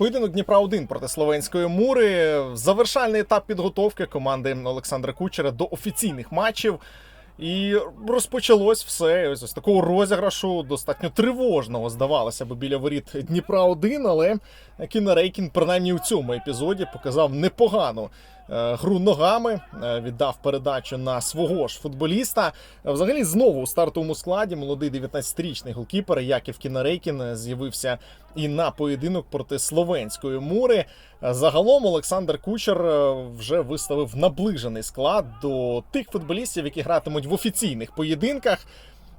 Поєдинок Дніпра 1 проти Словенської Мури. Завершальний етап підготовки команди Олександра Кучера до офіційних матчів. І розпочалось все ось ось такого розіграшу, достатньо тривожного, здавалося б, біля воріт Дніпра 1 але Кіна Рейкін, принаймні у цьому епізоді, показав непогану гру ногами, е, віддав передачу на свого ж футболіста. Е, Взагалі, знову у стартовому складі молодий 19-річний голкіпер Яків Кінарейкін е, з'явився і на поєдинок проти словенської мури. Е, Загалом Олександр Кучер е, вже виставив наближений склад до тих футболістів, які гратимуть в офіційних поєдинках.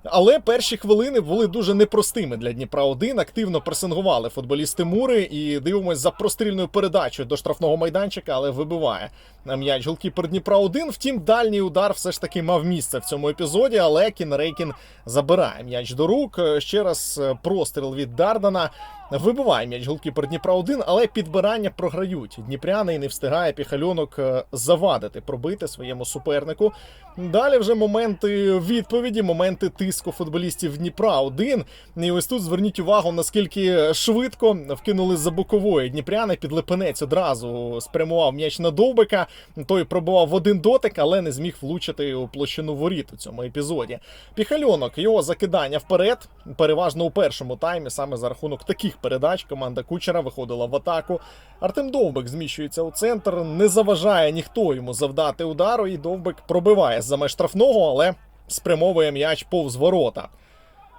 Але перші хвилини були дуже непростими для Дніпра 1 Активно пресингували футболісти Мури і дивимось за прострільною передачею до штрафного майданчика, але вибиває м'яч голкіпер Дніпра 1 Втім, дальній удар все ж таки мав місце в цьому епізоді. Але Кін Рейкін забирає м'яч до рук. Ще раз е, простріл від Дардана. Вибиває м'яч голкіпер Дніпра 1 але підбирання програють. Дніпряни і не встигає піхальонок е, завадити, пробити своєму супернику. Далі вже моменти відповіді, моменти тиску футболістів Дніпра 1 І ось тут зверніть увагу, наскільки швидко вкинули за бокової Дніпряни. Підлепенець одразу спрямував м'яч на довбика. Той пробував в один дотик, але не зміг влучити у площину воріт у цьому епізоді. Піхальонок його закидання вперед, переважно у першому таймі, саме за рахунок таких передач команда Кучера виходила в атаку. Артем Довбик зміщується у центр, не заважає ніхто йому завдати удару, і Довбик пробиває за штрафного, але спрямовує м'яч повз ворота.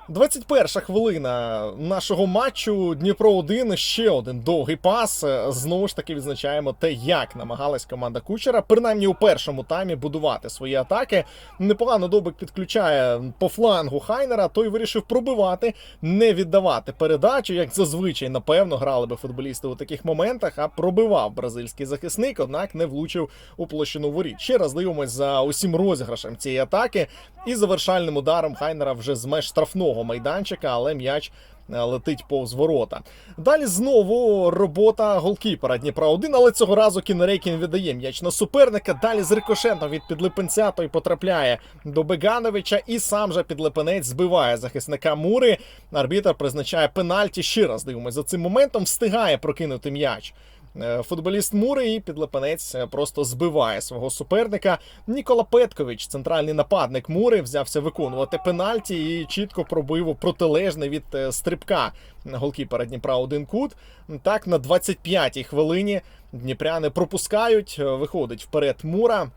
21 хвилина нашого матчу. Дніпро 1 ще один довгий пас. Знову ж таки відзначаємо те, як намагалась команда Кучера, принаймні у першому таймі, будувати свої атаки. Непогано Довбик підключає по флангу Хайнера. Той вирішив пробивати, не віддавати передачу, як зазвичай, напевно, грали би футболісти у таких моментах. А пробивав бразильський захисник, однак не влучив у площину воріт. Ще раз дивимось за усім розіграшем цієї атаки. І завершальним ударом Хайнера вже з меж штрафного майданчика, але м'яч е, летить повз ворота. Далі знову робота голкіпера Дніпра 1 але цього разу Кінерейкін віддає м'яч на суперника. Далі з рикошетом від підлипенця той потрапляє до Бегановича, і сам же підлипенець збиває захисника Мури. Арбітр призначає пенальті. Ще раз дивимося за цим моментом. Встигає прокинути м'яч. Е, Футболіст Мури і підлепенець е, просто збиває свого суперника. Нікола Петкович, центральний нападник Мури, взявся виконувати пенальті і чітко пробив у протилежний від е, стрибка голкіпера Дніпра один кут. Так, на 25-й хвилині дніпряни пропускають, виходить вперед Мура.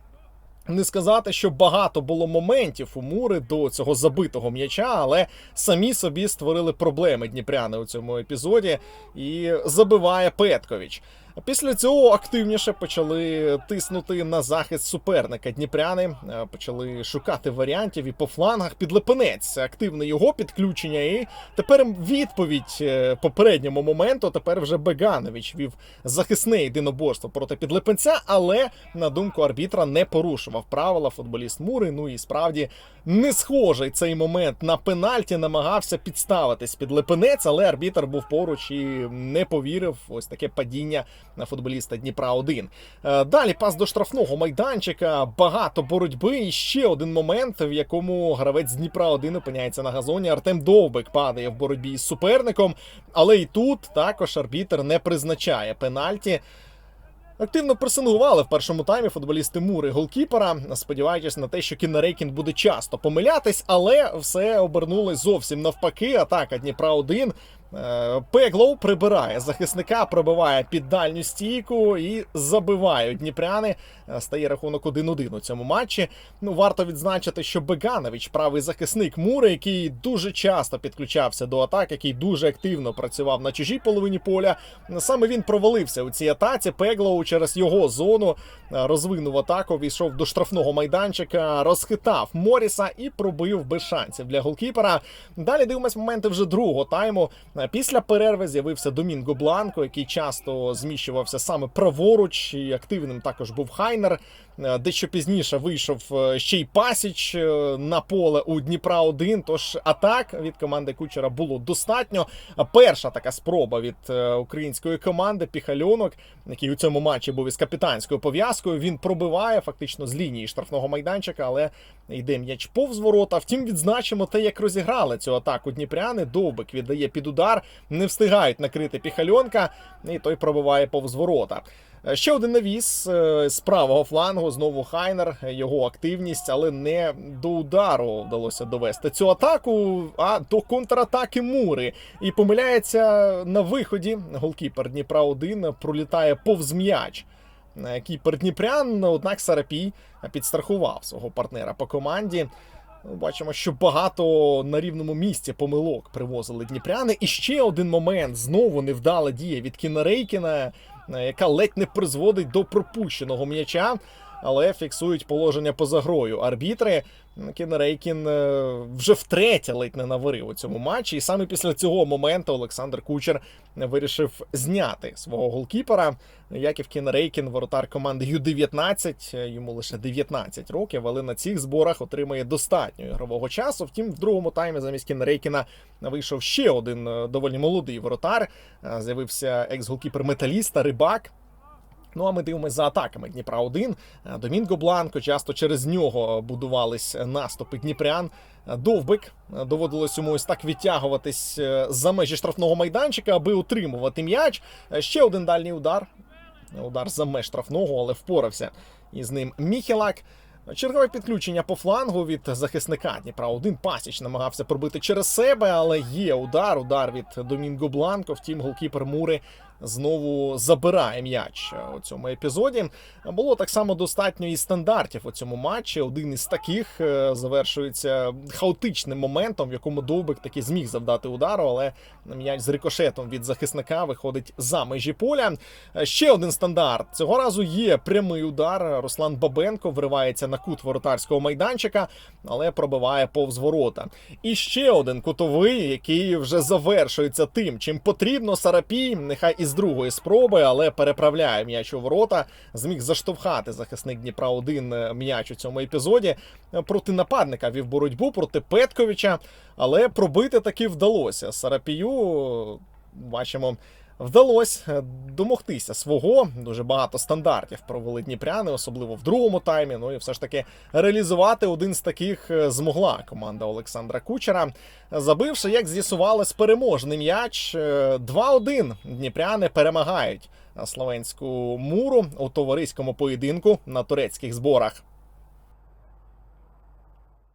Не сказати, що багато було моментів у Мури до цього забитого м'яча, але самі собі створили проблеми дніпряни у цьому епізоді і забиває Петкович. Після цього активніше почали тиснути на захист суперника. Дніпряни е, почали шукати варіантів і по флангах підлепенець. Активне його підключення. І тепер відповідь е, попередньому моменту. Тепер вже Беганович вів захисне єдиноборство проти підлепенця, але на думку арбітра не порушував правила футболіст Мури. Ну і справді не схожий цей момент на пенальті. Намагався підставитись під лепенець, але арбітр був поруч і не повірив. Ось таке падіння на футболіста Дніпра 1 Далі пас до штрафного майданчика, багато боротьби. І ще один момент, в якому гравець Дніпра 1 опиняється на газоні. Артем Довбик падає в боротьбі із суперником, але і тут також арбітр не призначає пенальті. Активно пресингували в першому таймі футболісти Мури голкіпера, сподіваючись на те, що Кіннерейкін буде часто помилятись, але все обернулось зовсім навпаки. Атака Дніпра 1 Е, Пеглоу прибирає захисника, пробиває під дальню стійку і забивають дніпряни. Е, Стає рахунок 1-1 у цьому матчі. Ну варто відзначити, що Беганович, правий захисник Мури, який дуже часто підключався до атак, який дуже активно працював на чужій половині поля. Саме він провалився у цій атаці. Пеглоу через його зону е, розвинув атаку, війшов до штрафного майданчика, розхитав Моріса і пробив без шансів для голкіпера. Далі дивимось моменти вже другого тайму. Після перерви з'явився Домінго Бланко, який часто зміщувався саме праворуч, і активним також був Хайнер. Е, Дещо пізніше вийшов е, ще й Пасіч е, на поле у Дніпра 1 Тож атак від команди Кучера було достатньо. Перша така спроба від е, української команди Піхальонок, який у цьому матчі був із капітанською пов'язкою. Він пробиває фактично з лінії штрафного майданчика, але йде м'яч повз ворота. Втім, відзначимо те, як розіграли цю атаку Дніпряни. Довбик віддає під удар. Удар. Не встигають накрити піхальонка, і той пробиває повз ворота. Е, Ще один навіс е, з правого флангу. Знову Хайнер, його активність, але не до удару вдалося довести цю атаку, а до контратаки Мури. І помиляється на виході. Голкіпер Дніпра 1 пролітає повз м'яч. Е, Кіпер Дніпрян, однак Сарапій підстрахував свого партнера по команді. Бачимо, що багато на рівному місці помилок привозили дніпряни. І ще один момент знову невдала дія від Кінарейкіна, е, яка ледь не призводить до пропущеного м'яча. Але фіксують положення поза грою. Арбітри Кін Рейкін е, вже втретє ледь не наварив у цьому матчі. І саме після цього моменту Олександр Кучер вирішив зняти свого голкіпера. Яків Кін Рейкін, воротар команди Ю-19, е, йому лише 19 років, але на цих зборах отримає достатньо ігрового часу. Втім, в другому таймі замість Кін Рейкіна вийшов ще один е, доволі молодий воротар. З'явився екс-голкіпер металіста Рибак. Ну а ми дивимося за атаками Дніпра 1 Домінго Бланко. Часто через нього будувались наступи Дніпрян. Довбик доводилось йому ось так відтягуватись е, за межі штрафного майданчика, аби утримувати м'яч. Е, Ще один дальній удар. Удар за меж штрафного, але впорався із ним Міхелак. Чергове підключення по флангу від захисника Дніпра. Один пасіч намагався пробити через себе, але є удар. Удар від Домінго Бланко. Втім, голкіпер Мури знову забирає м'яч у цьому епізоді. Було так само достатньо і стандартів у цьому матчі. Один із таких е, завершується хаотичним моментом, в якому Довбик таки зміг завдати удару, але м'яч з рикошетом від захисника виходить за межі поля. Е, Ще один стандарт. Цього разу є прямий удар. Руслан Бабенко вривається на кут воротарського майданчика, але пробиває повз ворота. І ще один кутовий, який вже завершується тим, чим потрібно Сарапій, нехай із другої спроби, але переправляє м'яч у ворота. Зміг заштовхати захисник Дніпра 1 м'яч у цьому епізоді. Проти нападника вів боротьбу проти Петковича, але пробити таки вдалося. Сарапію бачимо. Вдалося домогтися свого. Дуже багато стандартів провели дніпряни, особливо в другому таймі. Ну і все ж таки реалізувати один з таких е, змогла команда Олександра Кучера, забивши, як з'ясувалось, переможний м'яч. Е, 2-1 дніпряни перемагають словенську муру у товариському поєдинку на турецьких зборах.